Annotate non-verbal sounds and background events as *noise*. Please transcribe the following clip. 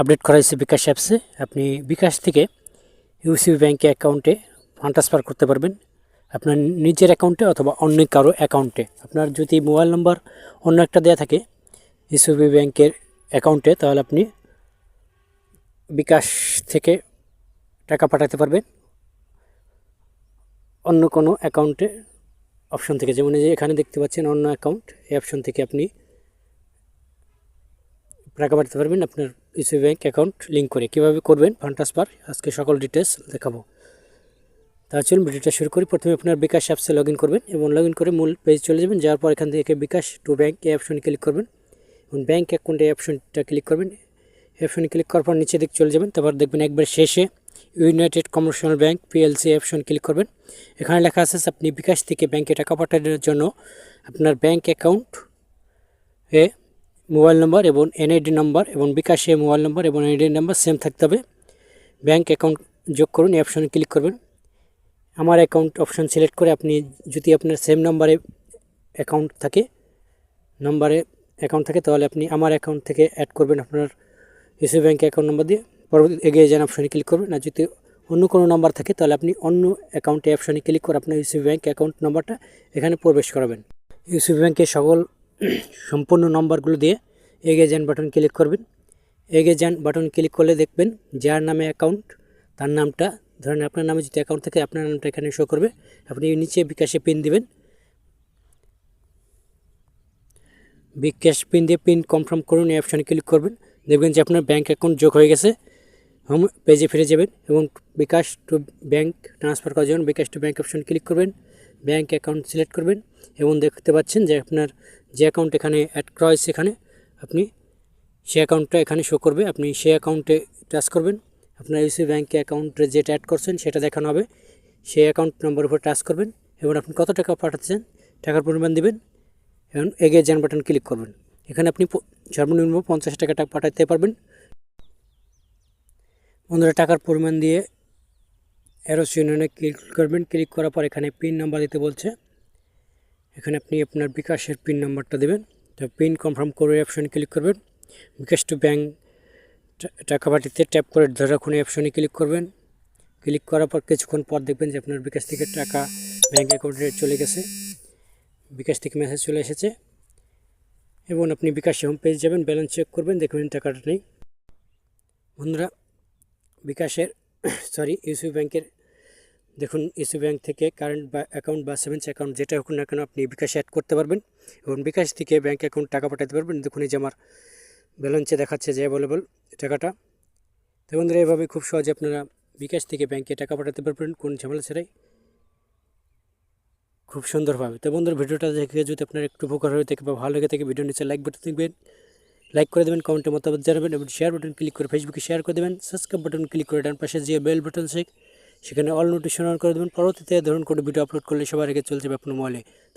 Update করা হয়েছে বিকাশ অ্যাপসে। আপনি বিকাশ থেকে ইউসিবি ব্যাঙ্কে অ্যাকাউন্টে ফান্ড ট্রান্সফার করতে পারবেন। আপনার নিজের অ্যাকাউন্টে অথবা অন্য কারও অ্যাকাউন্টে। আপনার যদি মোবাইল নম্বর অন্য একটা দেওয়া থাকে ইউসিবি ব্যাঙ্কের অ্যাকাউন্টে, তাহলে আপনি বিকাশ থেকে টাকা পাঠাতে পারবেন। অন্য কোনো অ্যাকাউন্টে অপশন থেকে, যেমন যে এখানে দেখতে পাচ্ছেন অন্য অ্যাকাউন্ট, এই অপশন থেকে আপনি টাকা পাঠাতে পারবেন। আপনার ইউসিবি ব্যাঙ্ক অ্যাকাউন্ট লিঙ্ক করে। কীভাবে করবেন? ফান্ড ট্রান্সফার আজকে সকল ডিটেলস দেখাবো। তা চলুন ভিডিওটা শুরু করি। প্রথমে আপনার বিকাশ অ্যাপসে লগ করবেন এবং লগ করে মূল পেজ চলে যাবেন। যাওয়ার পর এখান থেকে বিকাশ টু ব্যাঙ্ক এই অপশনে ক্লিক করবেন। এবং ব্যাঙ্ক অ্যাকাউন্ট এই অপশনটা ক্লিক করবেন। অপশনে ক্লিক করার পর নিচে দিক চলে যাবেন। তারপর দেখবেন একবার শেষে United Commercial Bank PLC option click করবেন। এখানে লেখা আছে আপনি বিকাশ থেকে ব্যাঙ্কে টাকা পাঠানোর জন্য আপনার ব্যাঙ্ক অ্যাকাউন্ট এ মোবাইল নম্বর এবং এনআইডি নম্বর এবং বিকাশে মোবাইল নম্বর এবং এনআইডি নাম্বার সেম থাকতে হবে। ব্যাঙ্ক অ্যাকাউন্ট যোগ করুন, এই অপশনে ক্লিক করবেন। আমার অ্যাকাউন্ট অপশন সিলেক্ট করে আপনি যদি আপনার সেম নম্বরে অ্যাকাউন্ট থাকে নম্বরে অ্যাকাউন্ট থাকে, তাহলে আপনি আমার অ্যাকাউন্ট থেকে অ্যাড করবেন আপনার ইসি ব্যাঙ্ক অ্যাকাউন্ট নম্বর দিয়ে। পরবর্তী এগিয়ে যান অপশনে ক্লিক করবেন। আর যদি অন্য কোনো নাম্বার থাকে, তাহলে আপনি অন্য অ্যাকাউন্টে অপশনে ক্লিক করে আপনার ইউসি ব্যাঙ্ক অ্যাকাউন্ট নম্বরটা এখানে প্রবেশ করাবেন। ইউসি ব্যাঙ্কের সকল সম্পূর্ণ নম্বরগুলো দিয়ে এগিয়ে যান বাটন ক্লিক করবেন। এগিয়ে যান বাটন ক্লিক করলে দেখবেন যার নামে অ্যাকাউন্ট তার নামটা, ধরেন আপনার নামে যদি অ্যাকাউন্ট থাকে, আপনার নামটা এখানে শো করবে। আপনি নিচে বিকাশে পিন দিবেন। বিকাশ পিন দিয়ে পিন কনফার্ম করুন, এই অপশানে ক্লিক করবেন। দেখবেন যে আপনার ব্যাঙ্ক অ্যাকাউন্ট যোগ হয়ে গেছে। হোম পেজে ফিরে যাবেন এবং বিকাশ টু ব্যাঙ্ক ট্রান্সফার করার জন্য bKash to bank option click করবেন। ব্যাঙ্ক অ্যাকাউন্ট সিলেক্ট করবেন এবং দেখতে পাচ্ছেন যে আপনার যে অ্যাকাউন্ট এখানে অ্যাড করা হয়েছে এখানে আপনি সে অ্যাকাউন্টটা এখানে শো করবে। আপনি সেই অ্যাকাউন্টে টাচ করবেন। আপনার ইউসি ব্যাঙ্কে অ্যাকাউন্টে যেটা অ্যাড করছেন সেটা দেখানো হবে। সেই অ্যাকাউন্ট নম্বর উপর টাচ করবেন এবং আপনি কত টাকা পাঠাচ্ছেন টাকার পরিমাণ দেবেন এবং এগিয়ে যান বাটন ক্লিক করবেন। এখানে আপনি সর্বনিম্ন পঞ্চাশ টাকা টাকা পাঠাতে পারবেন। বন্ধুরা, টাকার পরিমাণ দিয়ে অ্যারোস ইউনিয়নে ক্লিক করবেন ক্লিক করার পর এখানে পিন নাম্বার দিতে বলছে। এখানে আপনি আপনার বিকাশের পিন নাম্বারটা দেবেন। তো পিন কনফার্ম করে অপশনে ক্লিক করবেন। বিকাশ টু ব্যাঙ্ক টাকা পাঠিতে ট্যাপ করে ধরে রাখুন অপশনে ক্লিক করবেন। ক্লিক করার পর কিছুক্ষণ পর দেখবেন যে আপনার বিকাশ থেকে টাকা ব্যাঙ্ক অ্যাকাউন্টে চলে গেছে। বিকাশ থেকে মেসেজ চলে এসেছে। এবং আপনি বিকাশে হোম পেজ যাবেন ব্যালেন্স চেক করবেন, দেখবেন টাকাটা নেই। বন্ধুরা, বিকাশের *coughs* সরি ইউসি ব্যাংকের, দেখুন, ইউসি ব্যাংক থেকে কারেন্ট বা অ্যাকাউন্ট বা সেভিংস অ্যাকাউন্ট যেটা হোক না কেন আপনি বিকাশে অ্যাড করতে পারবেন এবং বিকাশ থেকে ব্যাঙ্ক অ্যাকাউন্ট টাকা পাঠাতে পারবেন। দেখুন, এই যে আমার ব্যালেন্সে দেখাচ্ছে যে অ্যাভেলেবল টাকাটা। তো বন্ধুরা, এভাবে খুব সহজে আপনারা বিকাশ থেকে ব্যাংকে টাকা পাঠাতে পারবেন, কোন ঝামেলা ছাড়াই। খুব সুন্দরভাবে। তো বন্ধুর, ভিডিওটা দেখে যদি আপনার একটু উপকার হয়ে থাকে বা ভালো লেগে থাকে ভিডিও নিচে লাইক বাটন দেখবেন। লাইক করে দেবেন কমেন্টে মতামত জানাবেন এবং শেয়ার বাটন ক্লিক করে ফেসবুকে শেয়ার করে দেবেন। সাবস্ক্রাইব বাটন ক্লিক করে ডান পাশে যে বেল বাটন সেখানে অল নোটিফিকেশন অন করে দেবেন। পরবর্তীতে ধরুন কোনো ভিডিও আপলোড করলে সবার আগে চলে যাবে আপনার মোবাইলে